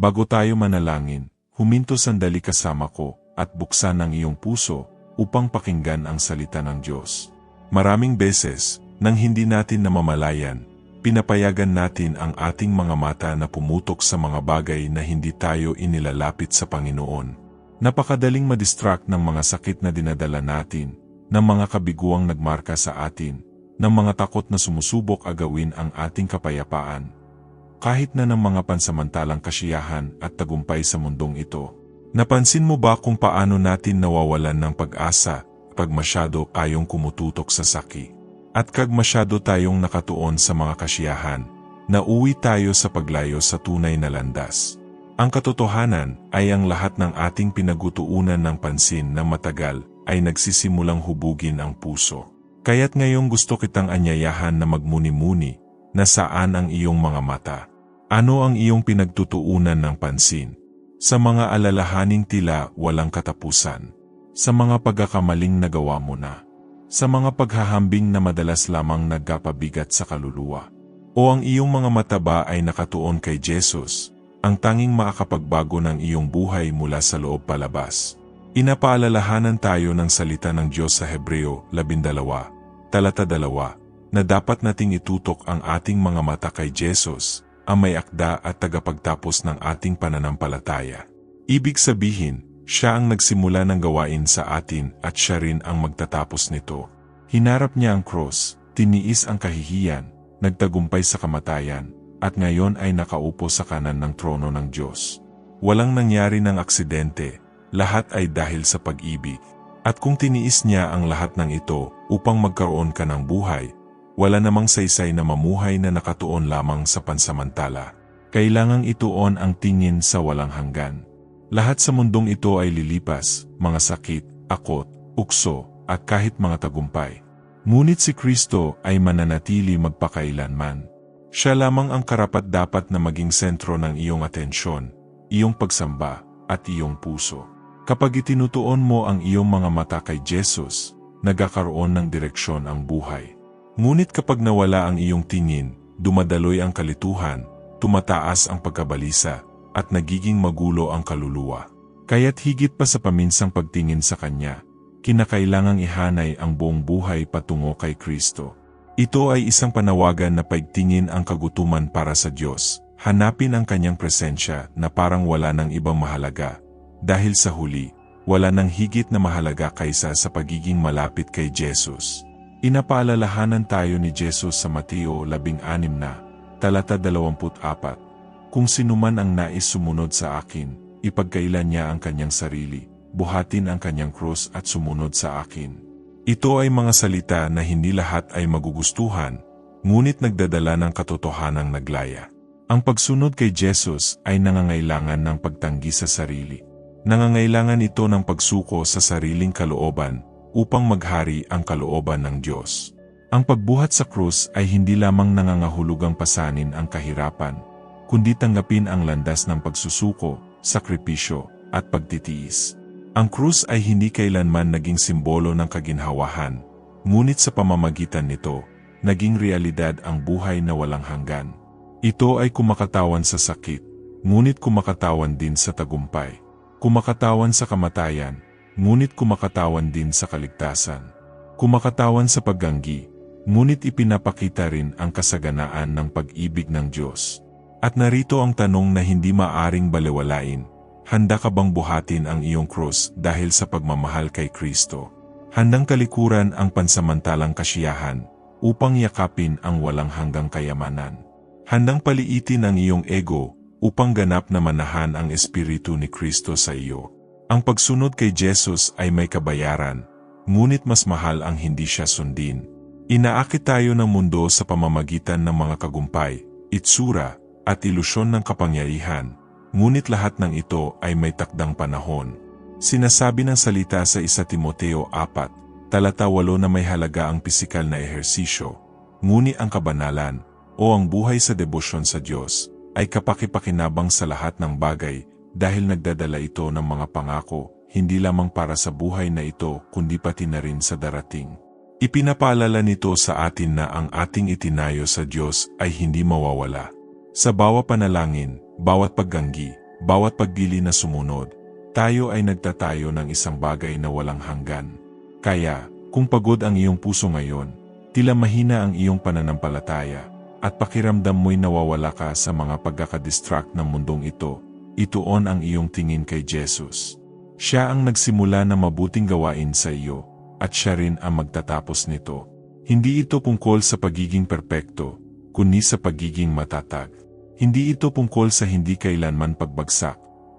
Bago tayo manalangin, huminto sandali kasama ko at buksan ang iyong puso upang pakinggan ang salita ng Diyos. Maraming beses, nang hindi natin namamalayan, pinapayagan natin ang ating mga mata na pumutok sa mga bagay na hindi tayo inilalapit sa Panginoon. Napakadaling madistract ng mga sakit na dinadala natin, ng mga kabiguang nagmarka sa atin, ng mga takot na sumusubok agawin ang ating kapayapaan. Kahit na ng mga pansamantalang kasiyahan at tagumpay sa mundong ito. Napansin mo ba kung paano natin nawawalan ng pag-asa pag masyado tayong kumututok sa saki? At kag masyado tayong nakatuon sa mga kasiyahan, nauwi tayo sa paglayo sa tunay na landas. Ang katotohanan ay ang lahat ng ating pinagutuunan ng pansin na matagal ay nagsisimulang hubugin ang puso. Kaya't ngayong gusto kitang anyayahan na magmuni-muni na saan ang iyong mga mata. Ano ang iyong pinagtutuunan ng pansin? Sa mga alalahaning tila walang katapusan. Sa mga pagkakamaling nagawa mo na. Sa mga paghahambing na madalas lamang nagkapabigat sa kaluluwa. O ang iyong mga mata ba ay nakatuon kay Jesus, ang tanging makakapagbago ng iyong buhay mula sa loob palabas. Inapaalalahanan tayo ng salita ng Diyos sa Hebreo 12, talata 2, na dapat nating itutok ang ating mga mata kay Jesus, ang may akda at tagapagtapos ng ating pananampalataya. Ibig sabihin, siya ang nagsimula ng gawain sa atin at siya rin ang magtatapos nito. Hinarap niya ang cross, tiniis ang kahihiyan, nagtagumpay sa kamatayan, at ngayon ay nakaupo sa kanan ng trono ng Diyos. Walang nangyari ng aksidente, lahat ay dahil sa pag-ibig. At kung tiniis niya ang lahat ng ito upang magkaroon ka ng buhay, wala namang saysay na mamuhay na nakatuon lamang sa pansamantala. Kailangang ituon ang tingin sa walang hanggan. Lahat sa mundong ito ay lilipas, mga sakit, akot, ukso, at kahit mga tagumpay. Ngunit si Kristo ay mananatili magpakailanman. Siya lamang ang karapat-dapat na maging sentro ng iyong atensyon, iyong pagsamba, at iyong puso. Kapag itinutuon mo ang iyong mga mata kay Jesus, nagkakaroon ng direksyon ang buhay. Ngunit kapag nawala ang iyong tingin, dumadaloy ang kalituhan, tumataas ang pagkabalisa, at nagiging magulo ang kaluluwa. Kaya't higit pa sa paminsang pagtingin sa Kanya, kinakailangang ihanay ang buong buhay patungo kay Kristo. Ito ay isang panawagan na paigtingin ang kagutuman para sa Diyos, hanapin ang Kanyang presensya na parang wala ng ibang mahalaga, dahil sa huli, wala nang higit na mahalaga kaysa sa pagiging malapit kay Jesus. Inapaalalahanan tayo ni Jesus sa Mateo 16 na, talata 24, Kung sinuman ang nais sumunod sa akin, ipagkailan niya ang kanyang sarili, buhatin ang kanyang krus at sumunod sa akin. Ito ay mga salita na hindi lahat ay magugustuhan, ngunit nagdadala ng katotohanang naglaya. Ang pagsunod kay Jesus ay nangangailangan ng pagtanggi sa sarili. Nangangailangan ito ng pagsuko sa sariling kalooban upang maghari ang kalooban ng Diyos. Ang pagbuhat sa krus ay hindi lamang nangangahulugang pasanin ang kahirapan, kundi tanggapin ang landas ng pagsusuko, sakripisyo, at pagtitiis. Ang krus ay hindi kailanman naging simbolo ng kaginhawahan, ngunit sa pamamagitan nito, naging realidad ang buhay na walang hanggan. Ito ay kumakatawan sa sakit, ngunit kumakatawan din sa tagumpay. Kumakatawan sa kamatayan, ngunit kumakatawan din sa kaligtasan. Kumakatawan sa pagganggi, ngunit ipinapakita rin ang kasaganaan ng pag-ibig ng Diyos. At narito ang tanong na hindi maaring balewalain, handa ka bang buhatin ang iyong krus dahil sa pagmamahal kay Kristo? Handang kalikuran ang pansamantalang kasiyahan upang yakapin ang walang hanggang kayamanan. Handang paliitin ang iyong ego upang ganap na manahan ang Espiritu ni Kristo sa iyo. Ang pagsunod kay Jesus ay may kabayaran, ngunit mas mahal ang hindi siya sundin. Inaakit tayo ng mundo sa pamamagitan ng mga kagumpay, itsura, at ilusyon ng kapangyarihan, ngunit lahat ng ito ay may takdang panahon. Sinasabi ng salita sa 1 Timoteo 4, talata 8 na may halaga ang pisikal na ehersisyo, ngunit ang kabanalan, o ang buhay sa debosyon sa Diyos, ay kapakipakinabang sa lahat ng bagay dahil nagdadala ito ng mga pangako, hindi lamang para sa buhay na ito kundi pati na rin sa darating. Ipinapaalala nito sa atin na ang ating itinayo sa Diyos ay hindi mawawala. Sa bawa panalangin, bawat pagganggi, bawat paggili na sumunod, tayo ay nagtatayo ng isang bagay na walang hanggan. Kaya, kung pagod ang iyong puso ngayon, tila mahina ang iyong pananampalataya, at pakiramdam mo'y nawawala ka sa mga pagkakadistract ng mundong ito, ituon ang iyong tingin kay Jesus. Siya ang nagsimula na mabuting gawain sa iyo, at siya rin ang magtatapos nito. Hindi ito tungkol sa pagiging perpekto, kundi sa pagiging matatag. Hindi ito tungkol sa hindi kailanman pagbagsak,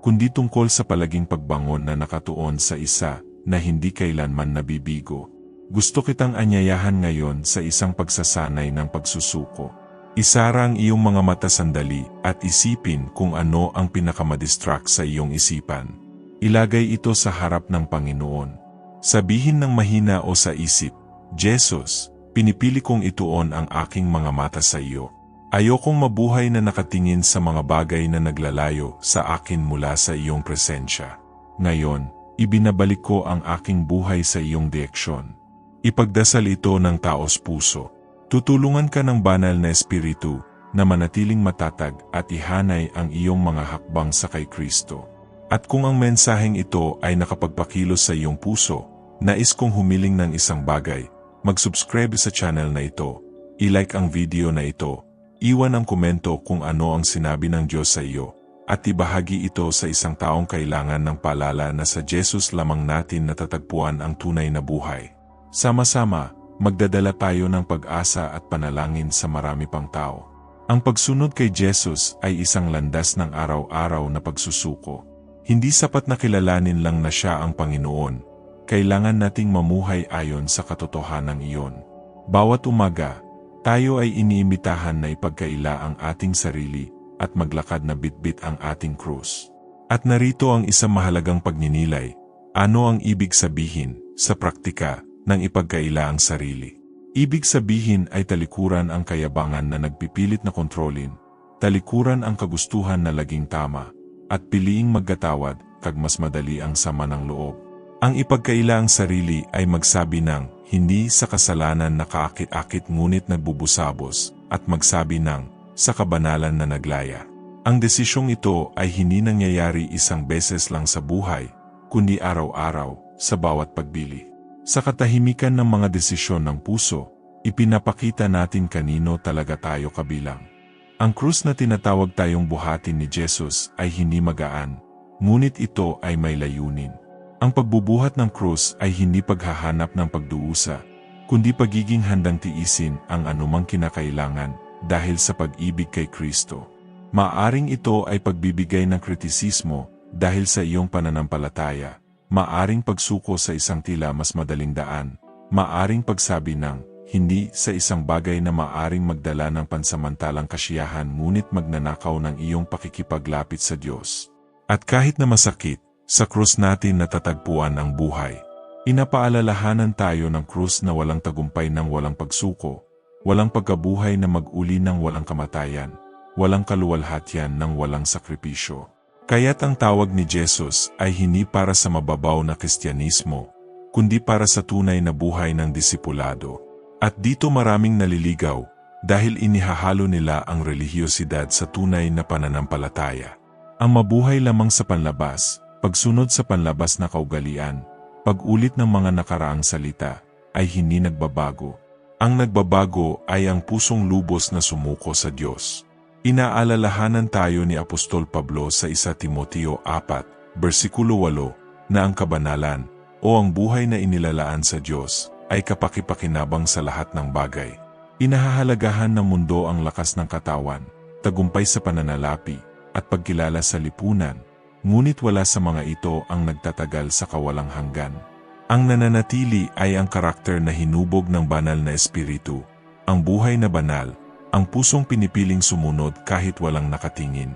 kundi tungkol sa palaging pagbangon na nakatuon sa isa na hindi kailanman nabibigo. Gusto kitang anyayahan ngayon sa isang pagsasanay ng pagsusuko. Isarang iyong mga mata sandali at isipin kung ano ang pinakamadistract sa iyong isipan. Ilagay ito sa harap ng Panginoon. Sabihin ng mahina o sa isip, Jesus, pinipili kong ituon ang aking mga mata sa iyo. Ayokong mabuhay na nakatingin sa mga bagay na naglalayo sa akin mula sa iyong presensya. Ngayon, ibinabalik ko ang aking buhay sa iyong direksyon. Ipagdasal ito ng taos puso. Tutulungan ka ng banal na espiritu na manatiling matatag at ihanay ang iyong mga hakbang sa kay Kristo. At kung ang mensaheng ito ay nakapagpakilos sa iyong puso, nais kong humiling ng isang bagay, mag-subscribe sa channel na ito, i-like ang video na ito, iwan ang komento kung ano ang sinabi ng Diyos sa iyo, at ibahagi ito sa isang taong kailangan ng paalala na sa Jesus lamang natin natatagpuan ang tunay na buhay. Sama-sama, magdadala tayo ng pag-asa at panalangin sa marami pang tao. Ang pagsunod kay Jesus ay isang landas ng araw-araw na pagsusuko. Hindi sapat na kilalanin lang na siya ang Panginoon. Kailangan nating mamuhay ayon sa katotohanan iyon. Bawat umaga, tayo ay iniimbitahan na ipagkaila ang ating sarili at maglakad na bitbit ang ating krus. At narito ang isang mahalagang pagninilay. Ano ang ibig sabihin, sa praktika, ng ipagkaila ang sarili. Ibig sabihin ay talikuran ang kayabangan na nagpipilit na kontrolin, talikuran ang kagustuhan na laging tama, at piliing maggatawad kag mas madali ang sama ng loob. Ang ipagkaila ang sarili ay magsabi ng hindi sa kasalanan na kaakit-akit ngunit nagbubusabos at magsabi ng sa kabanalan na naglaya. Ang desisyong ito ay hindi nangyayari isang beses lang sa buhay, kundi araw-araw sa bawat pagbili. Sa katahimikan ng mga desisyon ng puso, ipinapakita natin kanino talaga tayo kabilang. Ang krus na tinatawag tayong buhatin ni Jesus ay hindi magaan, ngunit ito ay may layunin. Ang pagbubuhat ng krus ay hindi paghahanap ng pagduusa, kundi pagiging handang tiisin ang anumang kinakailangan dahil sa pag-ibig kay Kristo. Maaring ito ay pagbibigay ng kritisismo dahil sa iyong pananampalataya, maaring pagsuko sa isang tila mas madaling daan, maaring pagsabi ng hindi sa isang bagay na maaring magdala ng pansamantalang kasiyahan ngunit magnanakaw ng iyong pakikipaglapit sa Diyos. At kahit na masakit, sa krus natin natatagpuan ang buhay. Inapaalalahanan tayo ng krus na walang tagumpay ng walang pagsuko, walang pagkabuhay na mag-uli ng walang kamatayan, walang kaluwalhatian ng walang sakripisyo. Kaya't ang tawag ni Jesus ay hindi para sa mababaw na Kristyanismo, kundi para sa tunay na buhay ng disipulado. At dito maraming naliligaw dahil inihahalo nila ang relihiyosidad sa tunay na pananampalataya. Ang mabuhay lamang sa panlabas, pagsunod sa panlabas na kaugalian, pag-ulit ng mga nakaraang salita, ay hindi nagbabago. Ang nagbabago ay ang pusong lubos na sumuko sa Diyos. Inaalalahanan tayo ni Apostol Pablo sa 1 Timoteo 4, versikulo 8, na ang kabanalan, o ang buhay na inilalaan sa Diyos, ay kapakipakinabang sa lahat ng bagay. Inahahalagahan ng mundo ang lakas ng katawan, tagumpay sa pananalapi, at pagkilala sa lipunan, ngunit wala sa mga ito ang nagtatagal sa kawalang hanggan. Ang nananatili ay ang karakter na hinubog ng banal na espiritu, ang buhay na banal, ang pusong pinipiling sumunod kahit walang nakatingin.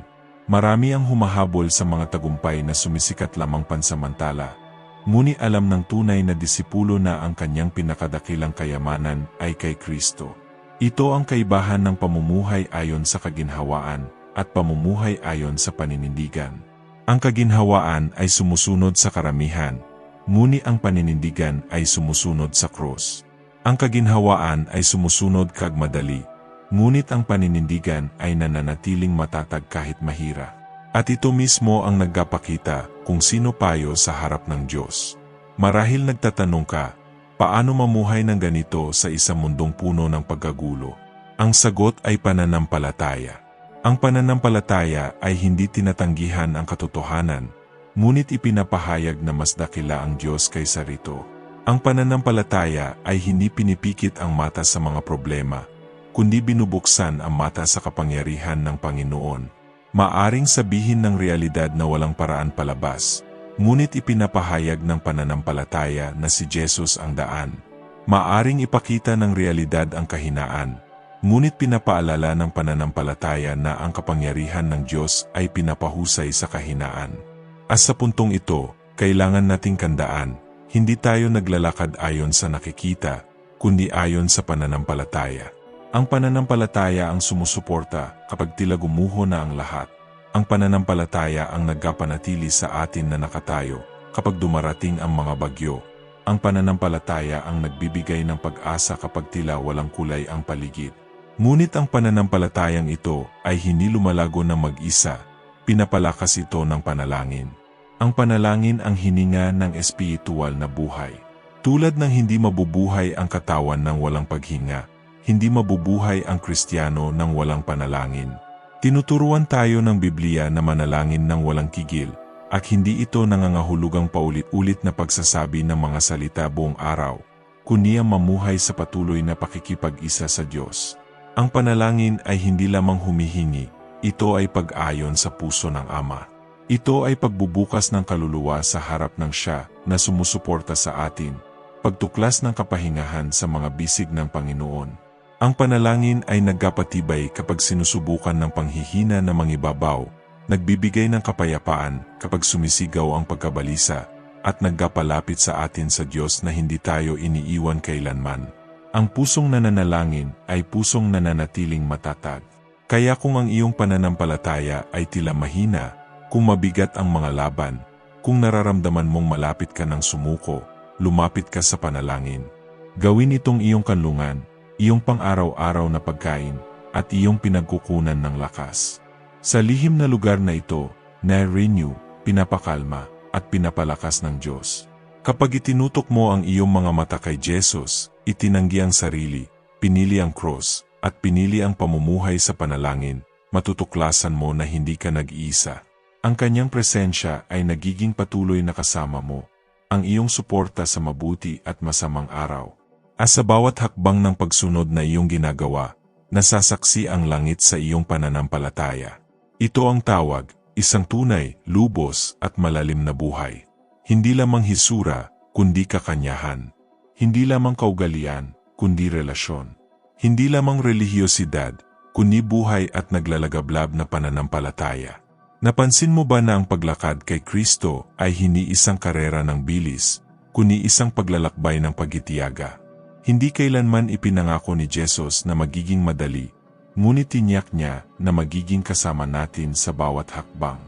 Marami ang humahabol sa mga tagumpay na sumisikat lamang pansamantala. Nguni alam ng tunay na disipulo na ang kanyang pinakadakilang kayamanan ay kay Kristo. Ito ang kaibahan ng pamumuhay ayon sa kaginhawaan at pamumuhay ayon sa paninindigan. Ang kaginhawaan ay sumusunod sa karamihan, nguni ang paninindigan ay sumusunod sa krus. Ang kaginhawaan ay sumusunod kag madali, Ngunit ang paninindigan ay nananatiling matatag kahit mahira. At ito mismo ang nagkapakita kung sino payo sa harap ng Diyos. Marahil nagtatanong ka, paano mamuhay ng ganito sa isang mundong puno ng pagkagulo? Ang sagot ay pananampalataya. Ang pananampalataya ay hindi tinatanggihan ang katotohanan, ngunit ipinapahayag na mas dakila ang Diyos kaysa rito. Ang pananampalataya ay hindi pinipikit ang mata sa mga problema, kundi binubuksan ang mata sa kapangyarihan ng Panginoon. Maaring sabihin ng realidad na walang paraan palabas, ngunit ipinapahayag ng pananampalataya na si Jesus ang daan. Maaring ipakita ng realidad ang kahinaan, ngunit pinapaalala ng pananampalataya na ang kapangyarihan ng Diyos ay pinapahusay sa kahinaan. At sa puntong ito, kailangan nating kandaan, hindi tayo naglalakad ayon sa nakikita, kundi ayon sa pananampalataya. Ang pananampalataya ang sumusuporta kapag tila gumuho na ang lahat. Ang pananampalataya ang nagkapanatili sa atin na nakatayo kapag dumarating ang mga bagyo. Ang pananampalataya ang nagbibigay ng pag-asa kapag tila walang kulay ang paligid. Ngunit ang pananampalatayang ito ay hindi lumalago ng mag-isa, pinapalakas ito ng panalangin. Ang panalangin ang hininga ng espiritual na buhay. Tulad ng hindi mabubuhay ang katawan ng walang paghinga, hindi mabubuhay ang Kristiyano ng walang panalangin. Tinuturuan tayo ng Biblia na manalangin ng walang kigil, at hindi ito nangangahulugang paulit-ulit na pagsasabi ng mga salita buong araw, kundi ang mamuhay sa patuloy na pakikipag-isa sa Diyos. Ang panalangin ay hindi lamang humihingi, ito ay pag-ayon sa puso ng Ama. Ito ay pagbubukas ng kaluluwa sa harap ng Siya na sumusuporta sa atin, pagtuklas ng kapahingahan sa mga bisig ng Panginoon. Ang panalangin ay nagkapatibay kapag sinusubukan ng panghihina na mangibabaw, nagbibigay ng kapayapaan kapag sumisigaw ang pagkabalisa, at nagkapalapit sa atin sa Diyos na hindi tayo iniiwan kailanman. Ang pusong nananalangin ay pusong nananatiling matatag. Kaya kung ang iyong pananampalataya ay tila mahina, kung mabigat ang mga laban, kung nararamdaman mong malapit ka ng sumuko, lumapit ka sa panalangin. Gawin itong iyong kanlungan, iyong pang-araw-araw na pagkain, at iyong pinagkukunan ng lakas. Sa lihim na lugar na ito, na-renew, pinapakalma, at pinapalakas ng Diyos. Kapag itinutok mo ang iyong mga mata kay Jesus, itinanggi ang sarili, pinili ang cross, at pinili ang pamumuhay sa panalangin, matutuklasan mo na hindi ka nag-iisa. Ang kanyang presensya ay nagiging patuloy na kasama mo, ang iyong suporta sa mabuti at masamang araw. As sa bawat hakbang ng pagsunod na iyong ginagawa, nasasaksi ang langit sa iyong pananampalataya. Ito ang tawag, isang tunay, lubos at malalim na buhay. Hindi lamang hisura, kundi kakanyahan. Hindi lamang kaugalian, kundi relasyon. Hindi lamang relihiyosidad, kundi buhay at naglalagablab na pananampalataya. Napansin mo ba na ang paglakad kay Kristo ay hindi isang karera ng bilis, kundi isang paglalakbay ng pagitiyaga? Hindi kailanman ipinangako ni Jesus na magiging madali, ngunit tinyak niya na magiging kasama natin sa bawat hakbang.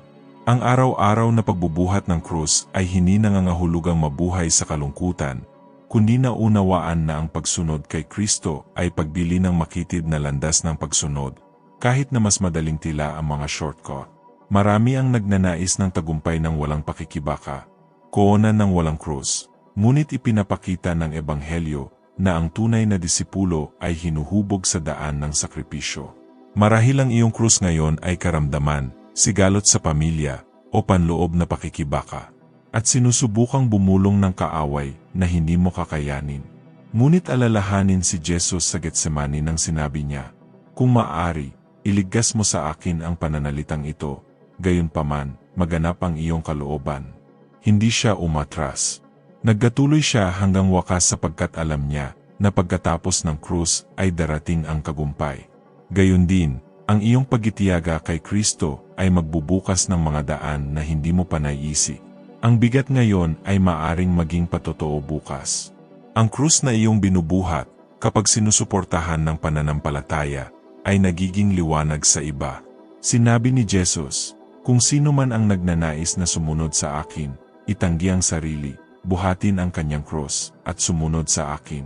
Ang araw-araw na pagbubuhat ng krus ay hindi nangangahulugang mabuhay sa kalungkutan, kundi naunawaan na ang pagsunod kay Kristo ay pagbili ng makitid na landas ng pagsunod, kahit na mas madaling tila ang mga shortcut. Marami ang nagnanais ng tagumpay ng walang pakikibaka, koonan ng walang krus, ngunit ipinapakita ng Ebanghelyo na ang tunay na disipulo ay hinuhubog sa daan ng sakripisyo. Marahil ang iyong krus ngayon ay karamdaman, sigalot sa pamilya, o panloob na pakikibaka, at sinusubukang bumulong ng kaaway na hindi mo kakayanin. Ngunit alalahanin si Jesus sa Getsemani nang sinabi niya, Kung maaari, iliggas mo sa akin ang pananalitang ito, gayon paman, maganap ang iyong kalooban. Hindi siya umatras. Nagkatuloy siya hanggang wakas sapagkat alam niya na pagkatapos ng krus ay darating ang kagumpay. Gayon din, ang iyong pagitiyaga kay Kristo ay magbubukas ng mga daan na hindi mo pa naiisip. Ang bigat ngayon ay maaring maging patotoo bukas. Ang krus na iyong binubuhat, kapag sinusuportahan ng pananampalataya, ay nagiging liwanag sa iba. Sinabi ni Jesus, kung sino man ang nagnanais na sumunod sa akin, itanggi ang sarili, buhatin ang kanyang cross, at sumunod sa akin.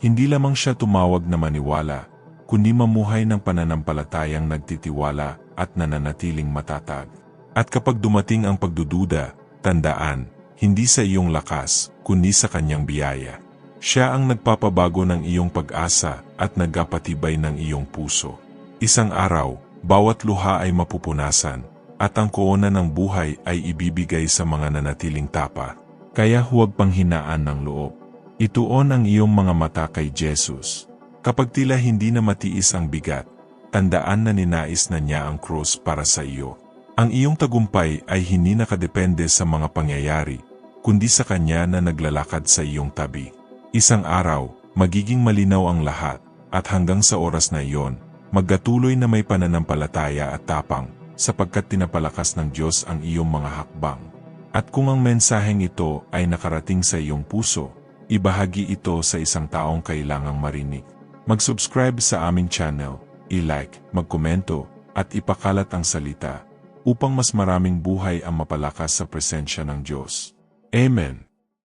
Hindi lamang siya tumawag na maniwala, kundi mamuhay ng pananampalatayang nagtitiwala at nananatiling matatag. At kapag dumating ang pagdududa, tandaan, hindi sa iyong lakas, kundi sa kanyang biyaya. Siya ang nagpapabago ng iyong pag-asa at nagkapatibay ng iyong puso. Isang araw, bawat luha ay mapupunasan, at ang koona ng buhay ay ibibigay sa mga nanatiling tapa. Kaya huwag panghinaan ng loob. Ituon ang iyong mga mata kay Jesus. Kapag tila hindi na matiis ang bigat, tandaan na ninais na niya ang cross para sa iyo. Ang iyong tagumpay ay hindi nakadepende sa mga pangyayari, kundi sa Kanya na naglalakad sa iyong tabi. Isang araw, magiging malinaw ang lahat, at hanggang sa oras na iyon, magkatuloy na may pananampalataya at tapang, sapagkat tinapalakas ng Diyos ang iyong mga hakbang. At kung ang mensaheng ito ay nakarating sa iyong puso, ibahagi ito sa isang taong kailangang marinig. Mag-subscribe sa aming channel, i-like, magkomento, at ipakalat ang salita, upang mas maraming buhay ang mapalakas sa presensya ng Diyos. Amen.